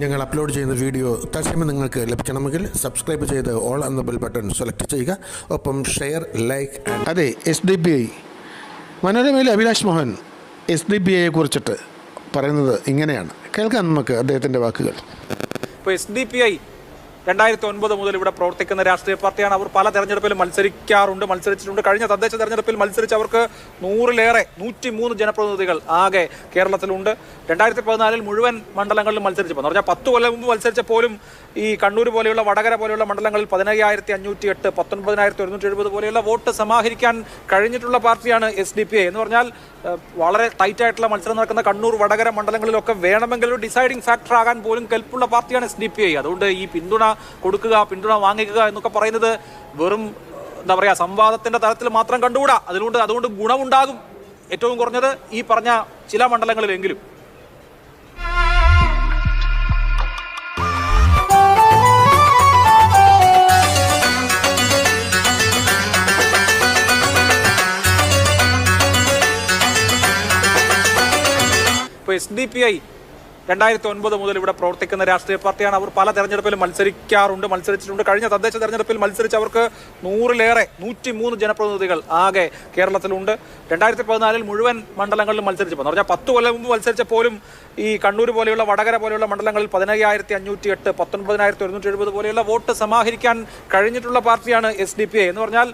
ഞങ്ങൾ അപ്ലോഡ് ചെയ്യുന്ന വീഡിയോ തത്സമയം നിങ്ങൾക്ക് ലഭിക്കണമെങ്കിൽ സബ്സ്ക്രൈബ് ചെയ്ത് ഓൾ എന്ന ബെൽ ബട്ടൺ സെലക്ട് ചെയ്യുക. ഒപ്പം ഷെയർ ലൈക്ക് അതെ S D B I മനോരമയിലെ Abhilash Mohan S D B ഐയെ കുറിച്ചിട്ട് പറയുന്നത് ഇങ്ങനെയാണ്. കേൾക്കാം നമുക്ക് അദ്ദേഹത്തിന്റെ വാക്കുകൾ. ഇപ്പോൾ എസ് ഡി പി ഐ രണ്ടായിരത്തി ഒൻപത് മുതൽ ഇവിടെ പ്രവർത്തിക്കുന്ന രാഷ്ട്രീയ പാർട്ടിയാണ് അവർ പല തെരഞ്ഞെടുപ്പിലും മത്സരിക്കാറുണ്ട് മത്സരിച്ചിട്ടുണ്ട്. കഴിഞ്ഞ തദ്ദേശ തെരഞ്ഞെടുപ്പിൽ മത്സരിച്ച് അവർക്ക് നൂറിലേറെ നൂറ്റി മൂന്ന് ജനപ്രതിനിധികൾ ആകെ കേരളത്തിലുണ്ട്. രണ്ടായിരത്തി പതിനാലിൽ മുഴുവൻ മണ്ഡലങ്ങളിലും മത്സരിച്ചപ്പോൾ എന്ന് പറഞ്ഞാൽ പത്ത് കൊല്ലം മുമ്പ് മത്സരിച്ച പോലും ഈ കണ്ണൂർ പോലെയുള്ള വടകര പോലെയുള്ള മണ്ഡലങ്ങളിൽ പതിനയ്യായിരത്തി അഞ്ഞൂറ്റി എട്ട് പത്തൊൻപതിനായിരത്തി ഒരുന്നൂറ്റി എഴുപത് പോലെയുള്ള വോട്ട് സമാഹരിക്കാൻ കഴിഞ്ഞിട്ടുള്ള പാർട്ടിയാണ് എസ് ഡി പി ഐ എന്ന് പറഞ്ഞാൽ വളരെ ടൈറ്റ് ആയിട്ടുള്ള മത്സരം നടക്കുന്ന കണ്ണൂർ വടകര മണ്ഡലങ്ങളിലൊക്കെ വേണമെങ്കിൽ ഒരു ഡിസൈഡിംഗ് ഫാക്ടർ ആകാൻ പോലും കെൽപ്പുള്ള പാർട്ടിയാണ് എസ് ഡി പി ഐ അതുകൊണ്ട് ഈ പിന്തുണ കൊടുക്കുക പിന്തുണ വാങ്ങിക്കുക എന്നൊക്കെ പറയുന്നത് വെറും എന്താ പറയുക സംവാദത്തിന്റെ തലത്തിൽ മാത്രം കണ്ടുകൂടാ. അതുകൊണ്ട് അതുകൊണ്ട് ഗുണമുണ്ടാകും ഏറ്റവും കുറഞ്ഞത് ഈ പറഞ്ഞ ചില മണ്ഡലങ്ങളിലെങ്കിലും. എസ് ഡി പി ഐ രണ്ടായിരത്തി ഒൻപത് മുതൽ ഇവിടെ പ്രവർത്തിക്കുന്ന രാഷ്ട്രീയ പാർട്ടിയാണ് അവർ പല തെരഞ്ഞെടുപ്പിലും മത്സരിക്കാറുണ്ട് മത്സരിച്ചിട്ടുണ്ട്. കഴിഞ്ഞ തദ്ദേശ തെരഞ്ഞെടുപ്പിൽ മത്സരിച്ച് അവർക്ക് നൂറിലേറെ നൂറ്റി മൂന്ന് ജനപ്രതിനിധികൾ ആകെ കേരളത്തിലുണ്ട്. രണ്ടായിരത്തി പതിനാലിൽ മുഴുവൻ മണ്ഡലങ്ങളിലും മത്സരിച്ചപ്പോൾ എന്ന് പറഞ്ഞാൽ പത്ത് കൊല്ലം മുമ്പ് മത്സരിച്ച പോലും ഈ കണ്ണൂർ പോലെയുള്ള വടകര പോലെയുള്ള മണ്ഡലങ്ങളിൽ പതിനയ്യായിരത്തി അഞ്ഞൂറ്റി എട്ട് പത്തൊൻപതിനായിരത്തി ഒരുന്നൂറ്റി എഴുപത് പോലെയുള്ള വോട്ട് സമാഹരിക്കാൻ കഴിഞ്ഞിട്ടുള്ള പാർട്ടിയാണ് എസ് ഡി പി ഐ എന്ന് പറഞ്ഞാൽ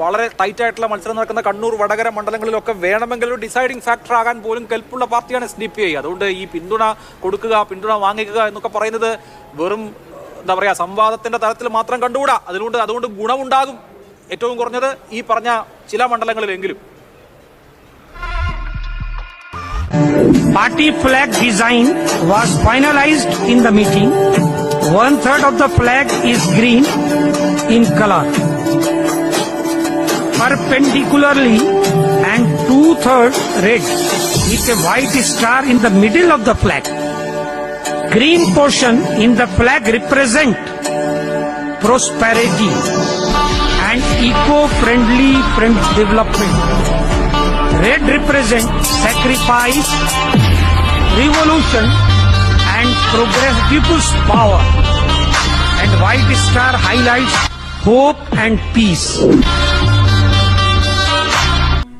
വളരെ ടൈറ്റ് ആയിട്ടുള്ള മത്സരം നടക്കുന്ന കണ്ണൂർ വടകര മണ്ഡലങ്ങളിലൊക്കെ വേണമെങ്കിൽ ഒരു ഡിസൈഡിംഗ് ഫാക്ടർ ആകാൻ പോലും കെൽപ്പുള്ള പാർട്ടിയാണ് എസ് ഡി പി ഐ അതുകൊണ്ട് ഈ പിന്തുണ കൊടുക്കുക പിന്തുണ വാങ്ങിക്കുക എന്നൊക്കെ പറയുന്നത് വെറും എന്താ പറയുക സംവാദത്തിന്റെ തലത്തിൽ മാത്രം കണ്ടുകൂടാ അതുകൊണ്ട് അതുകൊണ്ട് ഗുണമുണ്ടാകും ഏറ്റവും കുറഞ്ഞത് ഈ പറഞ്ഞ ചില മണ്ഡലങ്ങളിലെങ്കിലും Party flag design was finalized in the meeting. One third of the flag is green in color. Perpendicularly and two thirds red with a white star in the middle of the flag. Green portion in the flag represent prosperity and eco-friendly friend development. Red represent sacrifice, revolution and progress people's power. And white star highlights hope and peace.